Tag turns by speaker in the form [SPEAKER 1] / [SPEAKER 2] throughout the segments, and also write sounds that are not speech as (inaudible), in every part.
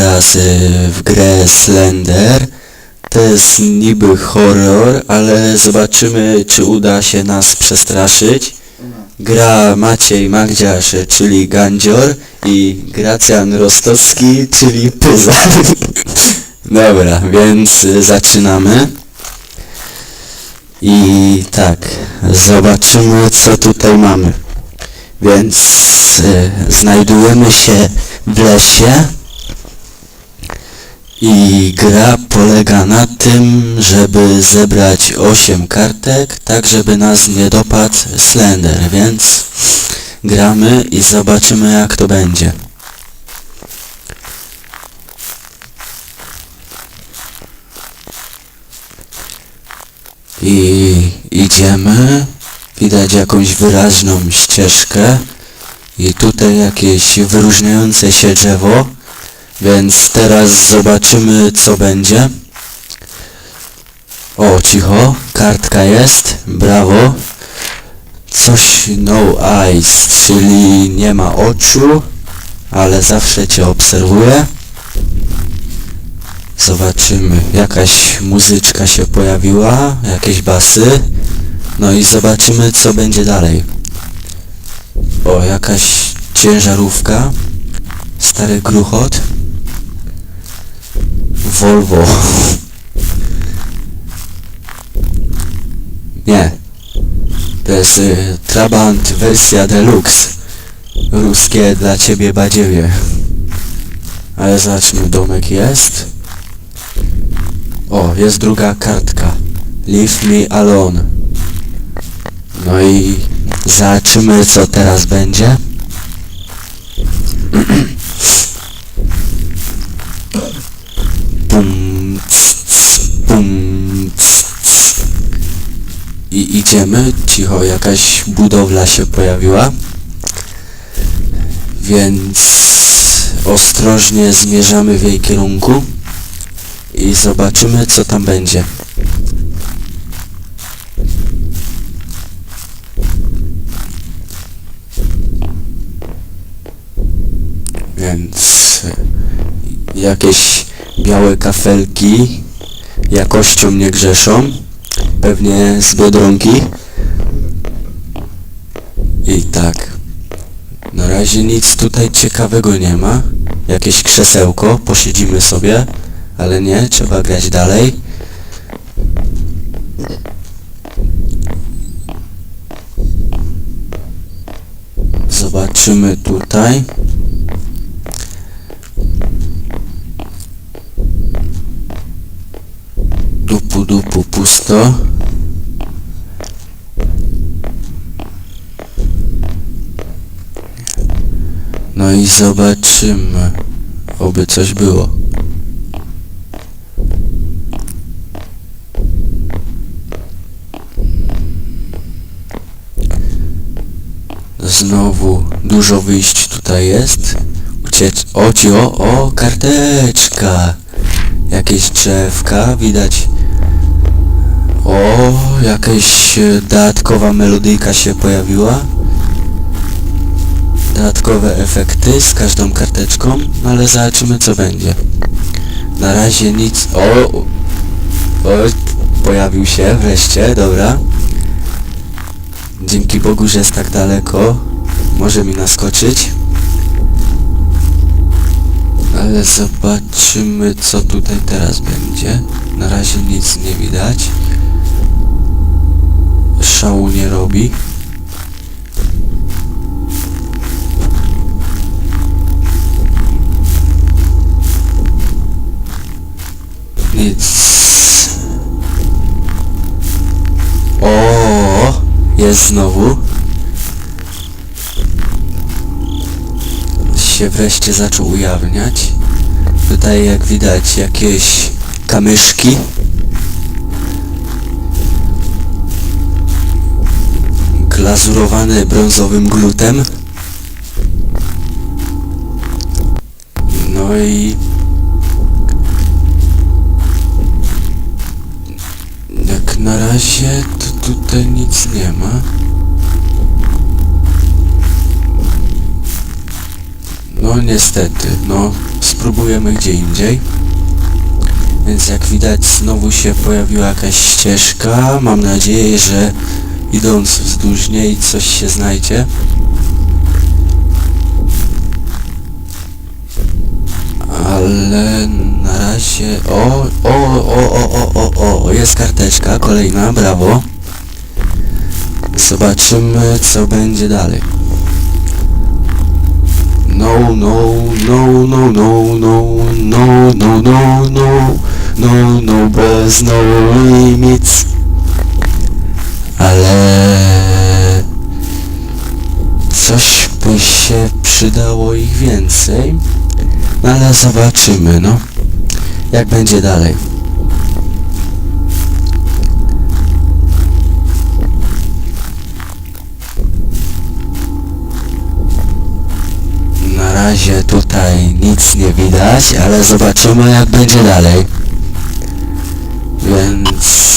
[SPEAKER 1] teraz w grę Slender. To jest niby horror, ale zobaczymy czy uda się nas przestraszyć. Gra Maciej Magdziarz, czyli Gandzior i Gracjan Rostowski, czyli Pyza. (laughs) Dobra, więc zaczynamy. I tak, zobaczymy co tutaj mamy. Więc y, znajdujemy się w lesie i gra polega na tym, żeby zebrać 8 kartek, tak żeby nas nie dopadł Slender, więc gramy i zobaczymy jak to będzie. I idziemy. Widać jakąś wyraźną ścieżkę. I tutaj jakieś wyróżniające się drzewo. Więc teraz zobaczymy co będzie. O, cicho. Kartka jest. Brawo. Coś no eyes, czyli nie ma oczu, ale zawsze cię obserwuje. Zobaczymy. Jakaś muzyczka się pojawiła, jakieś basy. No i zobaczymy co będzie dalej. O, jakaś ciężarówka. Stary gruchot. Volvo. Nie. To jest y, Trabant wersja deluxe. Ruskie dla ciebie badziewie. Ale zobaczmy, domek jest. O, jest druga kartka. Leave me alone. No i zobaczymy co teraz będzie. (clears throat) Cs, cs. I idziemy, cicho, jakaś budowla się pojawiła. Więc ostrożnie zmierzamy w jej kierunku i zobaczymy co tam będzie. Więc jakieś białe kafelki jakością nie grzeszą. Pewnie z Biedronki. I tak. Na razie nic tutaj ciekawego nie ma. Jakieś krzesełko, posiedzimy sobie. Ale nie, trzeba grać dalej. Zobaczymy tutaj. Pusto. No i zobaczymy. Oby coś było. Znowu dużo wyjść tutaj jest. Uciec... O, ci, o, o, karteczka. Jakieś drzewka, widać. O, jakaś e, dodatkowa melodyjka się pojawiła. Dodatkowe efekty z każdą karteczką, no ale zobaczymy co będzie. Na razie nic... O! O! Pojawił się wreszcie, dobra. Dzięki Bogu, że jest tak daleko. Może mi naskoczyć. Ale zobaczymy co tutaj teraz będzie. Na razie nic nie widać. Szału nie robi. Nic. O, jest znowu. Się wreszcie zaczął ujawniać. Tutaj jak widać jakieś kamyszki. Glazurowane brązowym glutem. No i jak na razie to tutaj nic nie ma. No niestety, no spróbujemy gdzie indziej. Więc jak widać znowu się pojawiła jakaś ścieżka. Mam nadzieję, że idąc wzdłuż niej coś się znajdzie. Ale na razie... O, o, o, o, o, o, o, jest karteczka, kolejna, brawo. Zobaczymy co będzie dalej. No, no, no, no, no, no, no, no, no, no, no, no, bez no limits. Coś by się przydało ich więcej. No ale zobaczymy, no. Jak będzie dalej. Na razie tutaj nic nie widać, ale zobaczymy jak będzie dalej. Więc...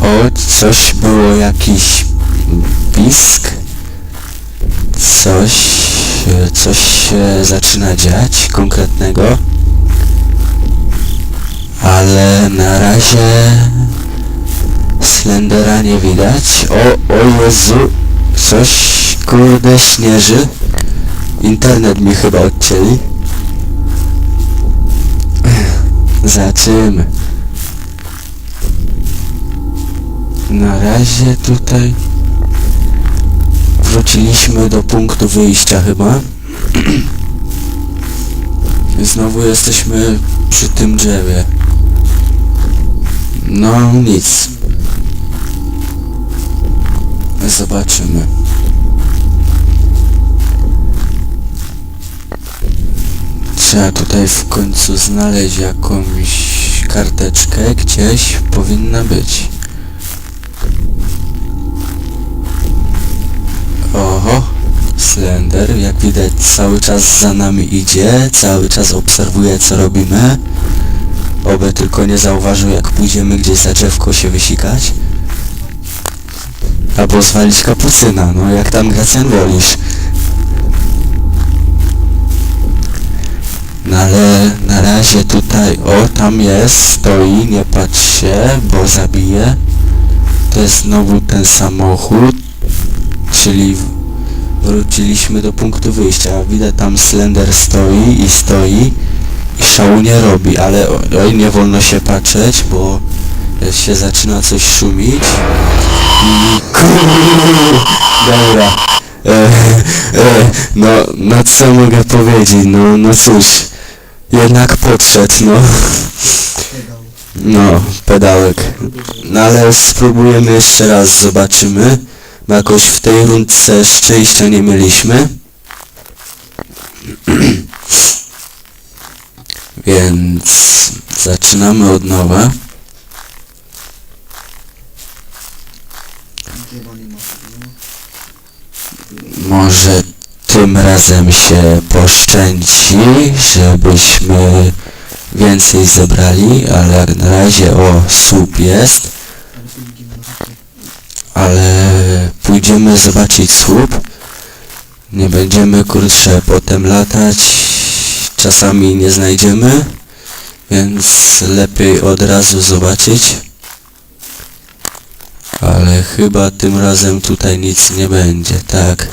[SPEAKER 1] O, coś było jakiś pisk. Coś... Coś się zaczyna dziać konkretnego. Ale na razie... Slendera nie widać. O, o Jezu! Coś kurde śnieży. Internet mi chyba odcięli. Zobaczymy. Na razie tutaj wróciliśmy do punktu wyjścia chyba. (clears throat) Znowu jesteśmy przy tym drzewie. No nic. Zobaczymy. Trzeba tutaj w końcu znaleźć jakąś karteczkę, gdzieś powinna być. Slender, jak widać cały czas za nami idzie, cały czas obserwuje co robimy. Oby tylko nie zauważył jak pójdziemy gdzieś za drzewko się wysikać. Albo zwalić kapucyna, no jak tam Gracjan wolisz. No ale na razie tutaj, o tam jest, stoi, nie patrz się, bo zabije. To jest znowu ten samochód, czyli wróciliśmy do punktu wyjścia. Widać tam Slender stoi i stoi i szału nie robi, ale oj, nie wolno się patrzeć, bo się zaczyna coś szumić. I Dobra. E, e, no, no co mogę powiedzieć, no, no cóż, jednak podszedł, no. No, pedałek. No ale spróbujemy jeszcze raz, zobaczymy. Bo jakoś w tej rundce szczęścia nie mieliśmy. (clears throat) Więc zaczynamy od nowa. Może tym razem się poszczęci, żebyśmy więcej zebrali, ale jak na razie o słup jest, ale pójdziemy zobaczyć słup. Nie będziemy kurczę potem latać, czasami nie znajdziemy, więc lepiej od razu zobaczyć. Ale chyba tym razem tutaj nic nie będzie, tak.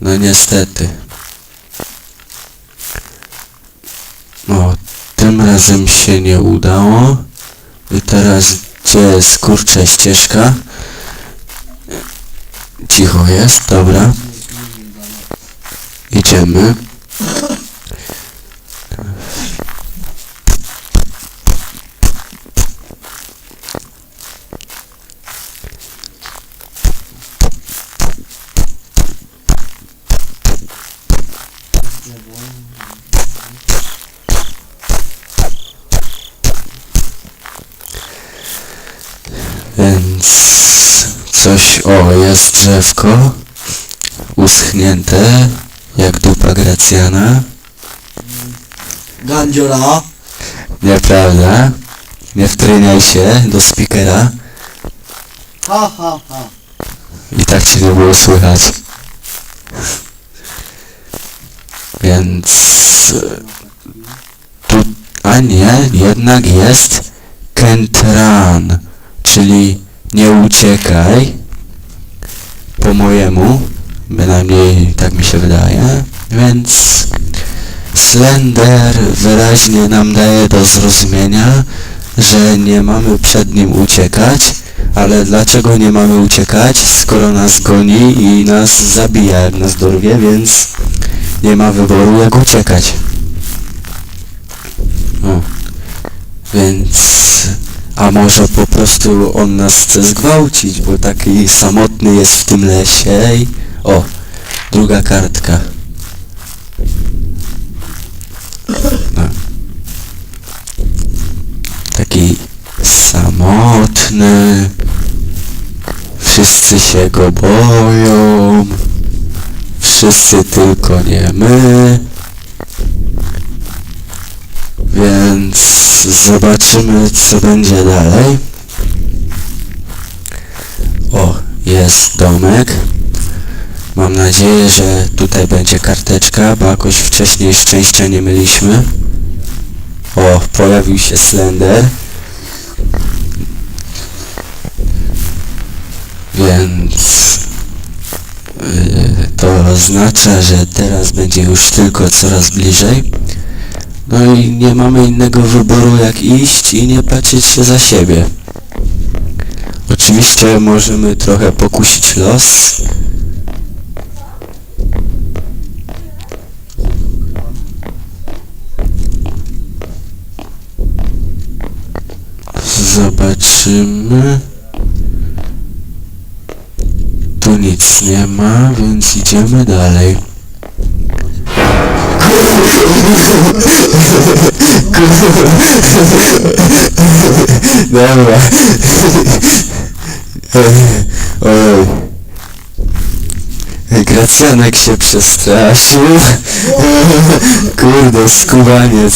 [SPEAKER 1] No niestety. O, tym razem się nie udało. I teraz gdzie jest kurczę ścieżka? Cicho jest, dobra. Idziemy. Więc coś, o jest drzewko uschnięte jak dupa Gracjana.
[SPEAKER 2] Gandziora.
[SPEAKER 1] Nieprawda? Nie wtryniaj się do speakera
[SPEAKER 2] Ha ha ha.
[SPEAKER 1] i tak cię nie było słychać. Więc tu, a nie, jednak jest can't run, czyli nie uciekaj, po mojemu, bynajmniej tak mi się wydaje, więc Slender wyraźnie nam daje do zrozumienia, że nie mamy przed nim uciekać, ale dlaczego nie mamy uciekać, skoro nas goni i nas zabija, jak nas dorwie, więc nie ma wyboru jak uciekać. Więc... A może po prostu on nas chce zgwałcić, bo taki samotny jest w tym lesie. O! Druga kartka. No. Taki samotny. Wszyscy się go boją. Wszyscy tylko nie my. Więc zobaczymy co będzie dalej. O, jest domek. Mam nadzieję, że tutaj będzie karteczka, bo jakoś wcześniej szczęścia nie mieliśmy. O, pojawił się Slender. Więc yy, to oznacza, że teraz będzie już tylko coraz bliżej. No i nie mamy innego wyboru jak iść i nie patrzeć się za siebie. Oczywiście możemy trochę pokusić los. Zobaczymy. Tu nic nie ma, więc idziemy dalej. Dobra. Oj. Gracjanek się przestraszył. Kurde, skubaniec.